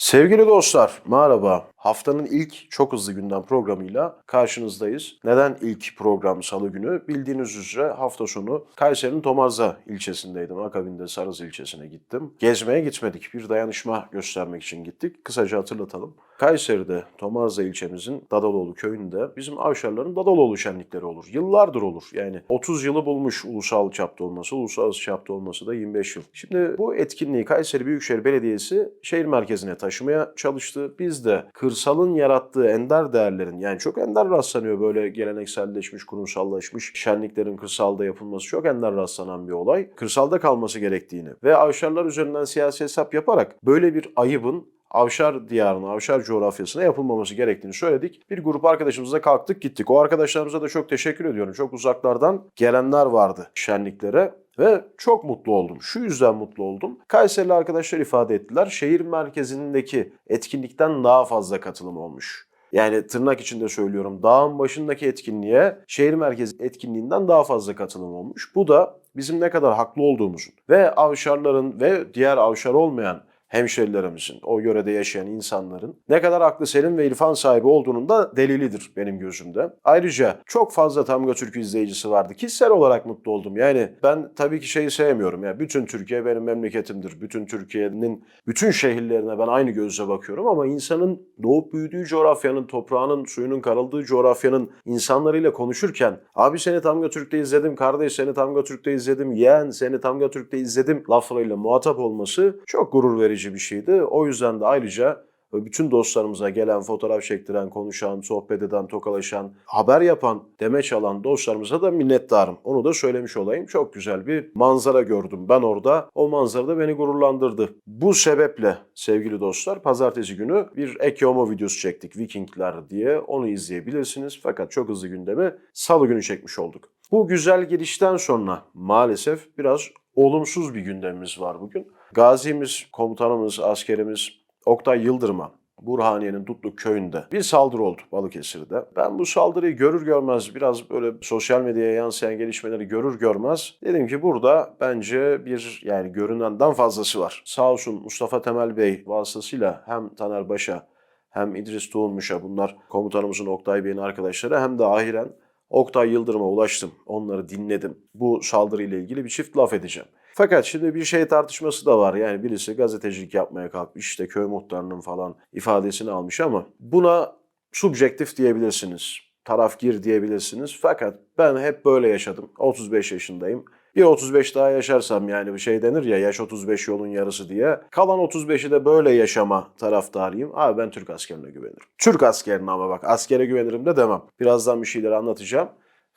Sevgili dostlar, merhaba. Haftanın ilk çok hızlı gündem programıyla karşınızdayız. Neden ilk program salı günü? Bildiğiniz üzere hafta sonu Kayseri'nin Tomarza ilçesindeydim. Akabinde Sarız ilçesine gittim. Gezmeye gitmedik. Bir dayanışma göstermek için gittik. Kısaca hatırlatalım. Kayseri'de Tomarza ilçemizin Dadaloğlu köyünde bizim Avşarların Dadaloğlu şenlikleri olur. Yıllardır olur. Yani 30 yılı bulmuş ulusal çapta olması, uluslararası çapta olması da 25 yıl. Şimdi bu etkinliği Kayseri Büyükşehir Belediyesi şehir merkezine taşımaya çalıştı. Biz de kırsalın yarattığı ender değerlerin yani çok ender rastlanıyor böyle gelenekselleşmiş, kurumsallaşmış şenliklerin kırsalda yapılması çok ender rastlanan bir olay. Kırsalda kalması gerektiğini ve avşarlar üzerinden siyasi hesap yaparak böyle bir ayıbın Avşar diyarına, Avşar coğrafyasına yapılmaması gerektiğini söyledik. Bir grup arkadaşımızla kalktık gittik. O arkadaşlarımıza da çok teşekkür ediyorum. Çok uzaklardan gelenler vardı şenliklere. Ve çok mutlu oldum. Şu yüzden mutlu oldum. Kayserili arkadaşlar ifade ettiler. Şehir merkezindeki etkinlikten daha fazla katılım olmuş. Yani tırnak içinde söylüyorum dağın başındaki etkinliğe şehir merkezi etkinliğinden daha fazla katılım olmuş. Bu da bizim ne kadar haklı olduğumuzun ve avşarların ve diğer avşar olmayan hemşerilerimizin, o yörede yaşayan insanların ne kadar aklı selim ve irfan sahibi olduğunun da delilidir benim gözümde. Ayrıca çok fazla Tamga Türkü izleyicisi vardı. Kişisel olarak mutlu oldum. Yani ben tabii ki şeyi sevmiyorum. Ya bütün Türkiye benim memleketimdir. Bütün Türkiye'nin bütün şehirlerine ben aynı gözle bakıyorum ama insanın doğup büyüdüğü coğrafyanın, toprağının, suyunun karıldığı coğrafyanın insanlarıyla konuşurken abi seni Tamga Türk'te izledim, kardeş seni Tamga Türk'te izledim, yeğen seni Tamga Türk'te izledim laflarıyla muhatap olması çok gurur verici bir şeydi. O yüzden de ayrıca bütün dostlarımıza gelen, fotoğraf çektiren, konuşan, sohbet eden, tokalaşan, haber yapan, demeç alan dostlarımıza da minnettarım. Onu da söylemiş olayım. Çok güzel bir manzara gördüm ben orada. O manzara da beni gururlandırdı. Bu sebeple sevgili dostlar pazartesi günü bir ek yomo videosu çektik Vikingler diye. Onu izleyebilirsiniz. Fakat çok hızlı gündemi salı günü çekmiş olduk. Bu güzel girişten sonra maalesef biraz olumsuz bir gündemimiz var bugün. Gazimiz, komutanımız, askerimiz Oktay Yıldırım'a Burhaniye'nin Dutluk köyünde bir saldırı oldu Balıkesir'de. Ben bu saldırıyı görür görmez biraz böyle sosyal medyaya yansıyan gelişmeleri görür görmez dedim ki burada bence bir yani görünenden fazlası var. Sağ olsun Mustafa Temel Bey vasıtasıyla hem Taner Baş'a hem İdris Doğulmuş'a bunlar komutanımızın Oktay Bey'in arkadaşları hem de ahiren Oktay Yıldırım'a ulaştım. Onları dinledim. Bu saldırıyla ilgili bir çift laf edeceğim. Fakat şimdi bir şey tartışması da var. Yani birisi gazetecilik yapmaya kalkmış işte köy muhtarının falan ifadesini almış ama buna subjektif diyebilirsiniz. Taraf gir diyebilirsiniz. Fakat ben hep böyle yaşadım. 35 yaşındayım. Bir 35 daha yaşarsam yani bir şey denir ya yaş 35 yolun yarısı diye. Kalan 35'i de böyle yaşama taraftarıyım. Abi ben Türk askerine güvenirim. Türk askerine ama bak askere güvenirim de demem. Birazdan bir şeyler anlatacağım.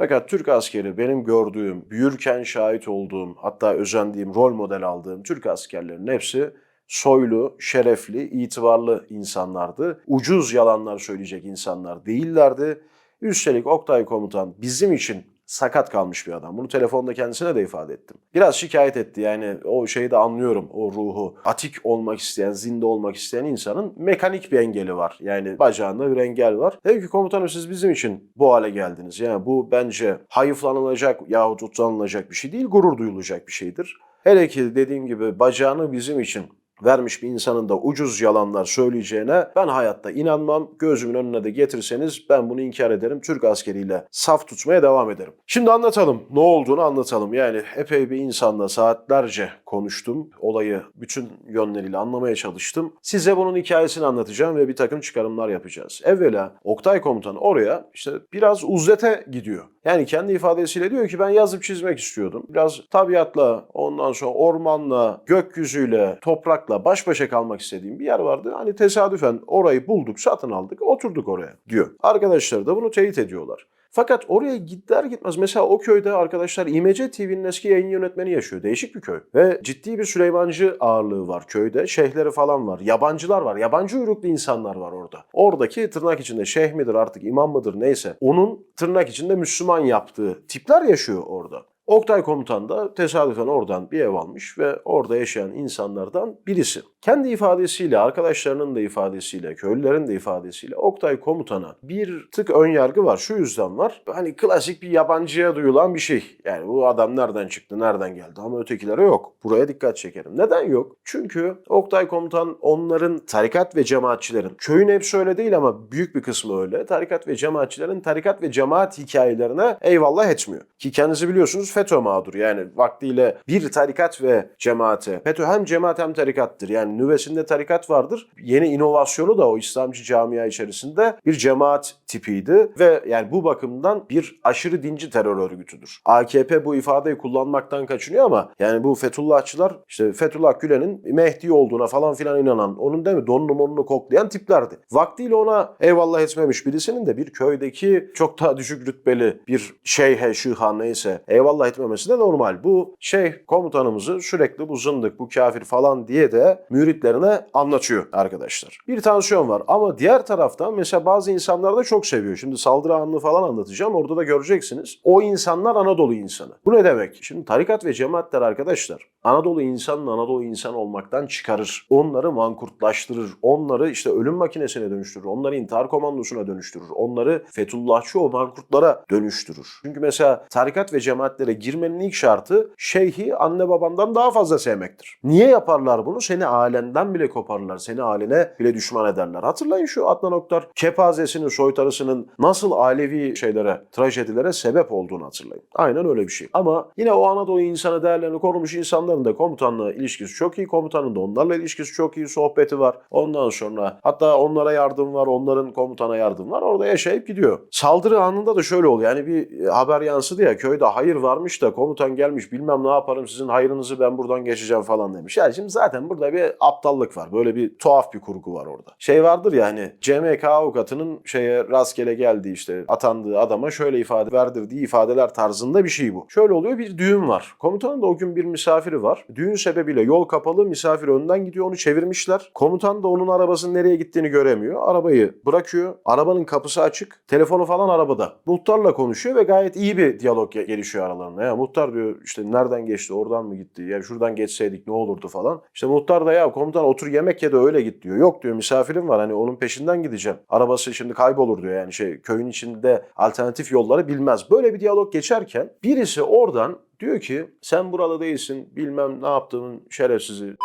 Fakat Türk askeri benim gördüğüm, büyürken şahit olduğum, hatta özendiğim, rol model aldığım Türk askerlerinin hepsi soylu, şerefli, itibarlı insanlardı. Ucuz yalanlar söyleyecek insanlar değillerdi. Üstelik Oktay Komutan bizim için sakat kalmış bir adam. Bunu telefonda kendisine de ifade ettim. Biraz şikayet etti yani o şeyi de anlıyorum o ruhu. Atik olmak isteyen, zinde olmak isteyen insanın mekanik bir engeli var. Yani bacağında bir engel var. Dedi ki komutanım siz bizim için bu hale geldiniz. Yani bu bence hayıflanılacak yahut utanılacak bir şey değil, gurur duyulacak bir şeydir. Hele ki dediğim gibi bacağını bizim için vermiş bir insanın da ucuz yalanlar söyleyeceğine ben hayatta inanmam. Gözümün önüne de getirseniz ben bunu inkar ederim. Türk askeriyle saf tutmaya devam ederim. Şimdi anlatalım. Ne olduğunu anlatalım. Yani epey bir insanla saatlerce konuştum. Olayı bütün yönleriyle anlamaya çalıştım. Size bunun hikayesini anlatacağım ve bir takım çıkarımlar yapacağız. Evvela Oktay Komutan oraya işte biraz uzlete gidiyor. Yani kendi ifadesiyle diyor ki ben yazıp çizmek istiyordum. Biraz tabiatla, ondan sonra ormanla, gökyüzüyle, toprakla baş başa kalmak istediğim bir yer vardı. Hani tesadüfen orayı bulduk, satın aldık, oturduk oraya diyor. Arkadaşlar da bunu teyit ediyorlar. Fakat oraya gider gitmez mesela o köyde arkadaşlar İMC TV'nin eski yayın yönetmeni yaşıyor. Değişik bir köy. Ve ciddi bir Süleymancı ağırlığı var köyde. Şeyhleri falan var. Yabancılar var. Yabancı uyruklu insanlar var orada. Oradaki tırnak içinde şeyh midir artık imam mıdır neyse. Onun tırnak içinde Müslüman yaptığı tipler yaşıyor orada. Oktay Komutan da tesadüfen oradan bir ev almış ve orada yaşayan insanlardan birisi. Kendi ifadesiyle, arkadaşlarının da ifadesiyle, köylülerin de ifadesiyle Oktay komutana bir tık ön yargı var. Şu yüzden var. Hani klasik bir yabancıya duyulan bir şey. Yani bu adam nereden çıktı, nereden geldi ama ötekilere yok. Buraya dikkat çekerim. Neden yok? Çünkü Oktay komutan onların tarikat ve cemaatçilerin, köyün hepsi öyle değil ama büyük bir kısmı öyle. Tarikat ve cemaatçilerin tarikat ve cemaat hikayelerine eyvallah etmiyor. Ki kendisi biliyorsunuz FETÖ mağdur. Yani vaktiyle bir tarikat ve cemaate. FETÖ hem cemaat hem tarikattır. Yani nüvesinde tarikat vardır. Yeni inovasyonu da o İslamcı camia içerisinde bir cemaat tipiydi ve yani bu bakımdan bir aşırı dinci terör örgütüdür. AKP bu ifadeyi kullanmaktan kaçınıyor ama yani bu Fethullahçılar işte Fethullah Gülen'in Mehdi olduğuna falan filan inanan, onun değil mi donunu monunu koklayan tiplerdi. Vaktiyle ona eyvallah etmemiş birisinin de bir köydeki çok daha düşük rütbeli bir şeyhe, şıha neyse eyvallah etmemesi de normal. Bu şeyh komutanımızı sürekli bu zındık, bu kafir falan diye de müritlerine anlatıyor arkadaşlar. Bir tansiyon var ama diğer taraftan mesela bazı insanlar da çok seviyor. Şimdi saldırı anını falan anlatacağım. Orada da göreceksiniz. O insanlar Anadolu insanı. Bu ne demek? Şimdi tarikat ve cemaatler arkadaşlar Anadolu insanını Anadolu insan olmaktan çıkarır. Onları mankurtlaştırır. Onları işte ölüm makinesine dönüştürür. Onları intihar komandosuna dönüştürür. Onları Fethullahçı o mankurtlara dönüştürür. Çünkü mesela tarikat ve cemaatlere girmenin ilk şartı şeyhi anne babandan daha fazla sevmektir. Niye yaparlar bunu? Seni ailenden bile koparırlar. Seni ailene bile düşman ederler. Hatırlayın şu Adnan Oktar kepazesinin, soytarısının nasıl ailevi şeylere, trajedilere sebep olduğunu hatırlayın. Aynen öyle bir şey. Ama yine o Anadolu insanı değerlerini korumuş insanların da komutanla ilişkisi çok iyi. Komutanın da onlarla ilişkisi çok iyi. Sohbeti var. Ondan sonra hatta onlara yardım var. Onların komutana yardım var. Orada yaşayıp gidiyor. Saldırı anında da şöyle oluyor. Yani bir haber yansıdı ya köyde hayır varmış da komutan gelmiş bilmem ne yaparım sizin hayrınızı ben buradan geçeceğim falan demiş. Yani şimdi zaten burada bir aptallık var. Böyle bir tuhaf bir kurgu var orada. Şey vardır ya hani CMK avukatının şeye rastgele geldiği işte atandığı adama şöyle ifade verdirdiği ifadeler tarzında bir şey bu. Şöyle oluyor bir düğün var. Komutanın da o gün bir misafiri var. Düğün sebebiyle yol kapalı misafir önden gidiyor onu çevirmişler. Komutan da onun arabasının nereye gittiğini göremiyor. Arabayı bırakıyor. Arabanın kapısı açık. Telefonu falan arabada. Muhtarla konuşuyor ve gayet iyi bir diyalog ge- gelişiyor aralarında. Ya muhtar diyor işte nereden geçti oradan mı gitti? Ya şuradan geçseydik ne olurdu falan. İşte muhtar da ya komutan otur yemek ye de öyle git diyor. Yok diyor misafirim var hani onun peşinden gideceğim. Arabası şimdi kaybolur diyor yani şey köyün içinde alternatif yolları bilmez. Böyle bir diyalog geçerken birisi oradan diyor ki sen buralı değilsin bilmem ne yaptığın şerefsizi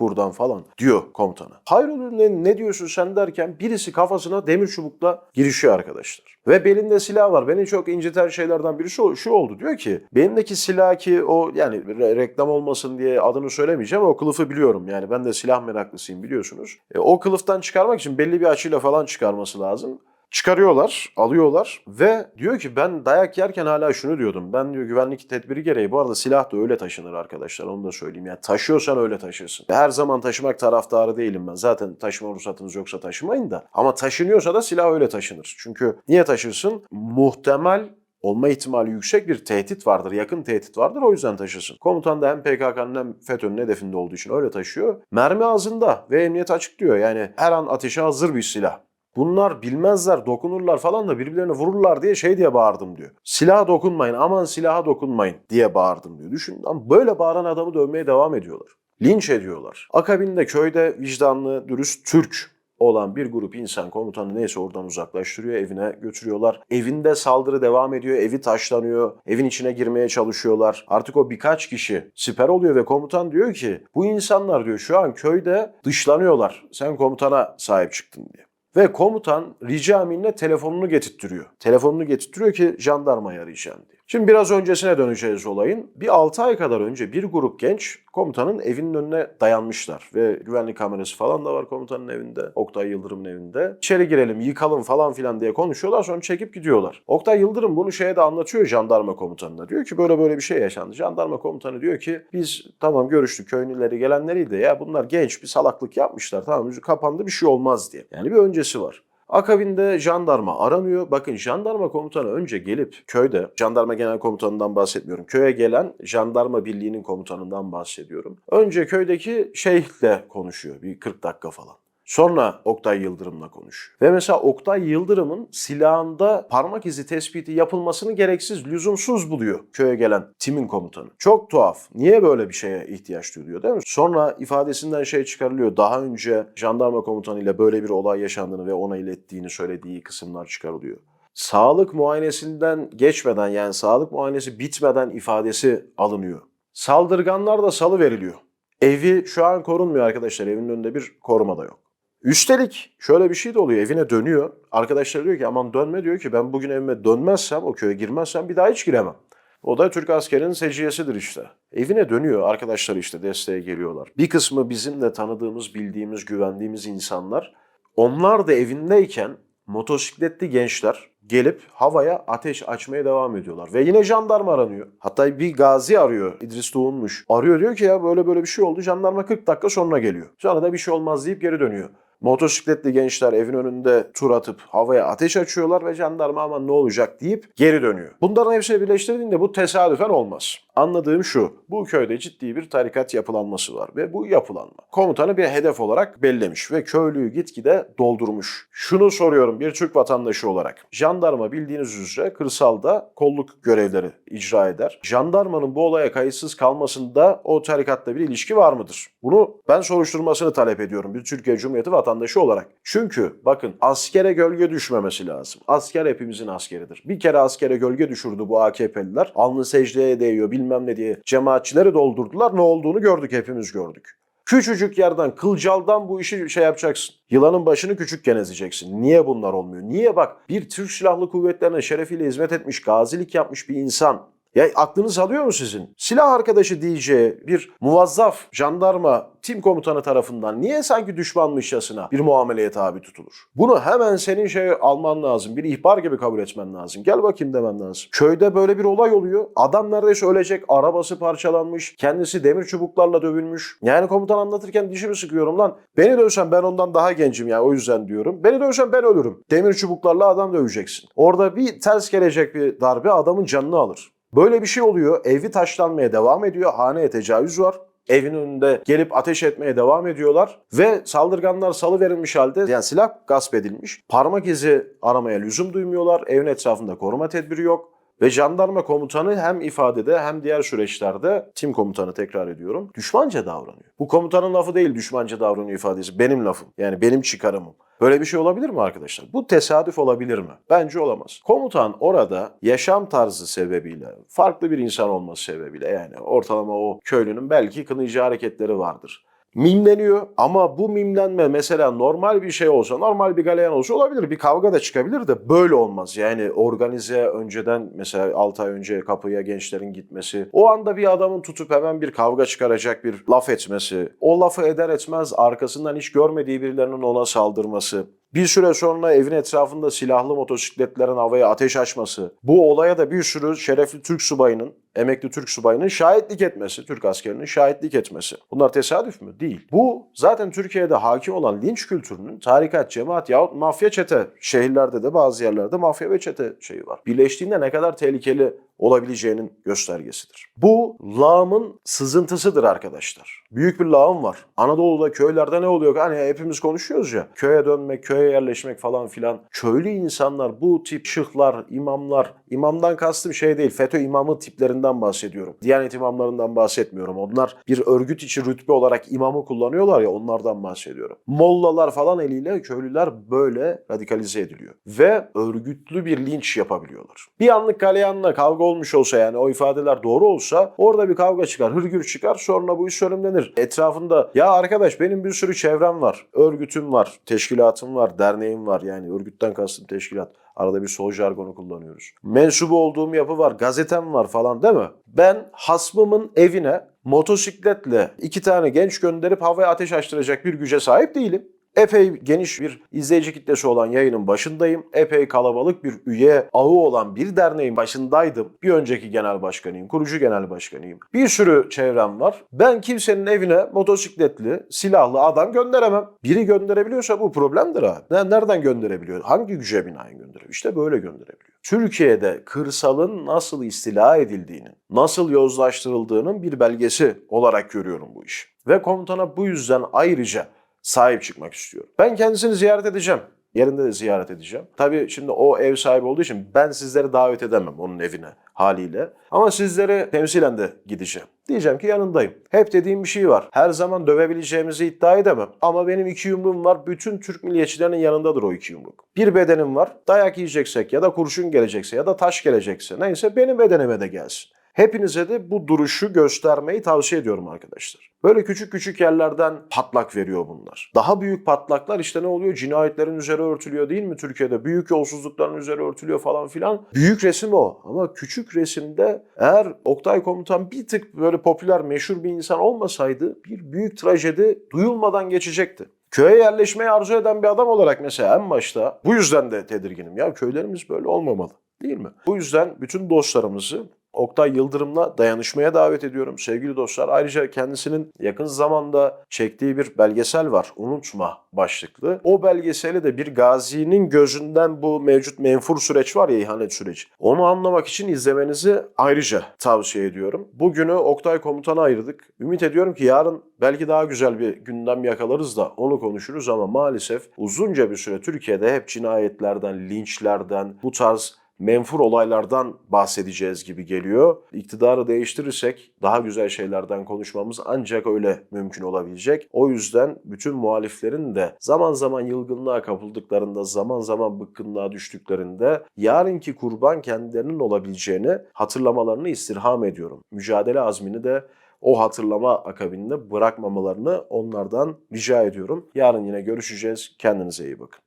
buradan falan diyor komutana. Hayrola ne, ne diyorsun sen derken birisi kafasına demir çubukla girişiyor arkadaşlar. Ve belinde silah var. Beni çok inciten şeylerden biri şu, şu oldu. Diyor ki benimdeki silah ki o yani re- reklam olmasın diye adını söylemeyeceğim o kılıfı biliyorum. Yani ben de silah meraklısıyım biliyorsunuz. E, o kılıftan çıkarmak için belli bir açıyla falan çıkarması lazım. Çıkarıyorlar, alıyorlar ve diyor ki ben dayak yerken hala şunu diyordum. Ben diyor güvenlik tedbiri gereği bu arada silah da öyle taşınır arkadaşlar onu da söyleyeyim. Yani taşıyorsan öyle taşırsın. Her zaman taşımak taraftarı değilim ben. Zaten taşıma ruhsatınız yoksa taşımayın da. Ama taşınıyorsa da silah öyle taşınır. Çünkü niye taşırsın? Muhtemel olma ihtimali yüksek bir tehdit vardır, yakın tehdit vardır o yüzden taşısın. Komutan da hem PKK'nın hem FETÖ'nün hedefinde olduğu için öyle taşıyor. Mermi ağzında ve emniyet açık diyor yani her an ateşe hazır bir silah. Bunlar bilmezler, dokunurlar falan da birbirlerine vururlar diye şey diye bağırdım diyor. Silaha dokunmayın, aman silaha dokunmayın diye bağırdım diyor. Düşün böyle bağıran adamı dövmeye devam ediyorlar. Linç ediyorlar. Akabinde köyde vicdanlı, dürüst Türk olan bir grup insan komutanı neyse oradan uzaklaştırıyor, evine götürüyorlar. Evinde saldırı devam ediyor, evi taşlanıyor, evin içine girmeye çalışıyorlar. Artık o birkaç kişi siper oluyor ve komutan diyor ki bu insanlar diyor şu an köyde dışlanıyorlar. Sen komutana sahip çıktın diye. Ve komutan rica minne telefonunu getirttiriyor. Telefonunu getirttiriyor ki jandarmayı arayacağım diye. Şimdi biraz öncesine döneceğiz olayın. Bir 6 ay kadar önce bir grup genç komutanın evinin önüne dayanmışlar. Ve güvenlik kamerası falan da var komutanın evinde. Oktay Yıldırım'ın evinde. İçeri girelim, yıkalım falan filan diye konuşuyorlar sonra çekip gidiyorlar. Oktay Yıldırım bunu şeye de anlatıyor jandarma komutanına. Diyor ki böyle böyle bir şey yaşandı. Jandarma komutanı diyor ki biz tamam görüştük köylüleri gelenleriydi ya bunlar genç bir salaklık yapmışlar. Tamam kapandı bir şey olmaz diye. Yani bir öncesi var. Akabinde jandarma aranıyor. Bakın jandarma komutanı önce gelip köyde, jandarma genel komutanından bahsetmiyorum. Köye gelen jandarma birliğinin komutanından bahsediyorum. Önce köydeki şeyhle konuşuyor bir 40 dakika falan. Sonra Oktay Yıldırım'la konuş. Ve mesela Oktay Yıldırım'ın silahında parmak izi tespiti yapılmasını gereksiz, lüzumsuz buluyor köye gelen timin komutanı. Çok tuhaf. Niye böyle bir şeye ihtiyaç duyuluyor değil mi? Sonra ifadesinden şey çıkarılıyor. Daha önce jandarma komutanıyla böyle bir olay yaşandığını ve ona ilettiğini söylediği kısımlar çıkarılıyor. Sağlık muayenesinden geçmeden yani sağlık muayenesi bitmeden ifadesi alınıyor. Saldırganlar da salı veriliyor. Evi şu an korunmuyor arkadaşlar. Evin önünde bir koruma da yok. Üstelik şöyle bir şey de oluyor. Evine dönüyor. Arkadaşlar diyor ki aman dönme diyor ki ben bugün evime dönmezsem o köye girmezsem bir daha hiç giremem. O da Türk askerinin seciyesidir işte. Evine dönüyor. Arkadaşlar işte desteğe geliyorlar. Bir kısmı bizim de tanıdığımız, bildiğimiz, güvendiğimiz insanlar. Onlar da evindeyken motosikletli gençler gelip havaya ateş açmaya devam ediyorlar. Ve yine jandarma aranıyor. Hatta bir gazi arıyor. İdris Doğunmuş. Arıyor diyor ki ya böyle böyle bir şey oldu. Jandarma 40 dakika sonra geliyor. Sonra da bir şey olmaz deyip geri dönüyor. Motosikletli gençler evin önünde tur atıp havaya ateş açıyorlar ve jandarma aman ne olacak deyip geri dönüyor. Bunların hepsini birleştirdiğinde bu tesadüfen olmaz. Anladığım şu, bu köyde ciddi bir tarikat yapılanması var ve bu yapılanma komutanı bir hedef olarak bellemiş ve köylüyü gitgide doldurmuş. Şunu soruyorum bir Türk vatandaşı olarak. Jandarma bildiğiniz üzere kırsalda kolluk görevleri icra eder. Jandarmanın bu olaya kayıtsız kalmasında o tarikatla bir ilişki var mıdır? Bunu ben soruşturmasını talep ediyorum bir Türkiye Cumhuriyeti vatandaşı olarak. Çünkü bakın askere gölge düşmemesi lazım. Asker hepimizin askeridir. Bir kere askere gölge düşürdü bu AKP'liler. Alnı secdeye değiyor bilmem ne diye cemaatçileri doldurdular. Ne olduğunu gördük hepimiz gördük. Küçücük yerden, kılcaldan bu işi şey yapacaksın. Yılanın başını küçükken ezeceksin. Niye bunlar olmuyor? Niye bak bir Türk Silahlı Kuvvetlerine şerefiyle hizmet etmiş, gazilik yapmış bir insan ya aklınız alıyor mu sizin? Silah arkadaşı diyeceği bir muvazzaf jandarma tim komutanı tarafından niye sanki düşmanmışçasına bir muameleye tabi tutulur? Bunu hemen senin şey alman lazım. Bir ihbar gibi kabul etmen lazım. Gel bakayım demen lazım. Köyde böyle bir olay oluyor. Adam neredeyse ölecek. Arabası parçalanmış. Kendisi demir çubuklarla dövülmüş. Yani komutan anlatırken dişimi sıkıyorum lan. Beni dövsen ben ondan daha gencim ya o yüzden diyorum. Beni dövsen ben ölürüm. Demir çubuklarla adam döveceksin. Orada bir ters gelecek bir darbe adamın canını alır. Böyle bir şey oluyor. Evi taşlanmaya devam ediyor. Haneye tecavüz var. Evin önünde gelip ateş etmeye devam ediyorlar ve saldırganlar salı verilmiş halde yani silah gasp edilmiş. Parmak izi aramaya lüzum duymuyorlar. Evin etrafında koruma tedbiri yok. Ve jandarma komutanı hem ifadede hem diğer süreçlerde tim komutanı tekrar ediyorum düşmanca davranıyor. Bu komutanın lafı değil düşmanca davranıyor ifadesi benim lafım yani benim çıkarımım. Böyle bir şey olabilir mi arkadaşlar? Bu tesadüf olabilir mi? Bence olamaz. Komutan orada yaşam tarzı sebebiyle, farklı bir insan olması sebebiyle yani ortalama o köylünün belki kınayıcı hareketleri vardır mimleniyor ama bu mimlenme mesela normal bir şey olsa, normal bir galeyan olsa olabilir. Bir kavga da çıkabilir de böyle olmaz. Yani organize önceden mesela 6 ay önce kapıya gençlerin gitmesi, o anda bir adamın tutup hemen bir kavga çıkaracak bir laf etmesi, o lafı eder etmez arkasından hiç görmediği birilerinin ona saldırması, bir süre sonra evin etrafında silahlı motosikletlerin havaya ateş açması, bu olaya da bir sürü şerefli Türk subayının, emekli Türk subayının şahitlik etmesi, Türk askerinin şahitlik etmesi. Bunlar tesadüf mü? Değil. Bu zaten Türkiye'de hakim olan linç kültürünün tarikat, cemaat yahut mafya çete, şehirlerde de bazı yerlerde mafya ve çete şeyi var. Birleştiğinde ne kadar tehlikeli olabileceğinin göstergesidir. Bu lağımın sızıntısıdır arkadaşlar. Büyük bir lağım var. Anadolu'da köylerde ne oluyor? Hani hepimiz konuşuyoruz ya. Köye dönmek, köye yerleşmek falan filan. Köylü insanlar bu tip şıhlar, imamlar, imamdan kastım şey değil, FETÖ imamı tiplerinden bahsediyorum. Diyanet imamlarından bahsetmiyorum. Onlar bir örgüt içi rütbe olarak imamı kullanıyorlar ya onlardan bahsediyorum. Mollalar falan eliyle köylüler böyle radikalize ediliyor. Ve örgütlü bir linç yapabiliyorlar. Bir anlık galeyanla kavga olmuş olsa yani o ifadeler doğru olsa orada bir kavga çıkar, hırgür çıkar sonra bu iş sönümlenir. Etrafında ya arkadaş benim bir sürü çevrem var, örgütüm var, teşkilatım var, derneğim var yani örgütten kastım teşkilat. Arada bir sol jargonu kullanıyoruz. Mensubu olduğum yapı var, gazetem var falan değil mi? Ben hasmımın evine motosikletle iki tane genç gönderip havaya ateş açtıracak bir güce sahip değilim. Epey geniş bir izleyici kitlesi olan yayının başındayım. Epey kalabalık bir üye ağı olan bir derneğin başındaydım. Bir önceki genel başkanıyım, kurucu genel başkanıyım. Bir sürü çevrem var. Ben kimsenin evine motosikletli, silahlı adam gönderemem. Biri gönderebiliyorsa bu problemdir ha. Nereden gönderebiliyor? Hangi güce binaen gönderebiliyor? İşte böyle gönderebiliyor. Türkiye'de kırsalın nasıl istila edildiğinin, nasıl yozlaştırıldığının bir belgesi olarak görüyorum bu işi. Ve komutana bu yüzden ayrıca sahip çıkmak istiyorum. Ben kendisini ziyaret edeceğim. Yerinde de ziyaret edeceğim. Tabii şimdi o ev sahibi olduğu için ben sizleri davet edemem onun evine haliyle. Ama sizlere temsilen de gideceğim. Diyeceğim ki yanındayım. Hep dediğim bir şey var. Her zaman dövebileceğimizi iddia edemem. Ama benim iki yumruğum var. Bütün Türk milliyetçilerinin yanındadır o iki yumruk. Bir bedenim var. Dayak yiyeceksek ya da kurşun gelecekse ya da taş gelecekse neyse benim bedenime de gelsin. Hepinize de bu duruşu göstermeyi tavsiye ediyorum arkadaşlar. Böyle küçük küçük yerlerden patlak veriyor bunlar. Daha büyük patlaklar işte ne oluyor? Cinayetlerin üzeri örtülüyor değil mi Türkiye'de? Büyük yolsuzlukların üzeri örtülüyor falan filan. Büyük resim o. Ama küçük resimde eğer Oktay Komutan bir tık böyle popüler, meşhur bir insan olmasaydı bir büyük trajedi duyulmadan geçecekti. Köye yerleşmeyi arzu eden bir adam olarak mesela en başta bu yüzden de tedirginim. Ya köylerimiz böyle olmamalı değil mi? Bu yüzden bütün dostlarımızı Oktay Yıldırım'la dayanışmaya davet ediyorum sevgili dostlar. Ayrıca kendisinin yakın zamanda çektiği bir belgesel var. Unutma başlıklı. O belgeseli de bir gazinin gözünden bu mevcut menfur süreç var ya ihanet süreci. Onu anlamak için izlemenizi ayrıca tavsiye ediyorum. Bugünü Oktay Komutan'a ayırdık. Ümit ediyorum ki yarın belki daha güzel bir gündem yakalarız da onu konuşuruz ama maalesef uzunca bir süre Türkiye'de hep cinayetlerden, linçlerden, bu tarz menfur olaylardan bahsedeceğiz gibi geliyor. İktidarı değiştirirsek daha güzel şeylerden konuşmamız ancak öyle mümkün olabilecek. O yüzden bütün muhaliflerin de zaman zaman yılgınlığa kapıldıklarında, zaman zaman bıkkınlığa düştüklerinde yarınki kurban kendilerinin olabileceğini hatırlamalarını istirham ediyorum. Mücadele azmini de o hatırlama akabinde bırakmamalarını onlardan rica ediyorum. Yarın yine görüşeceğiz. Kendinize iyi bakın.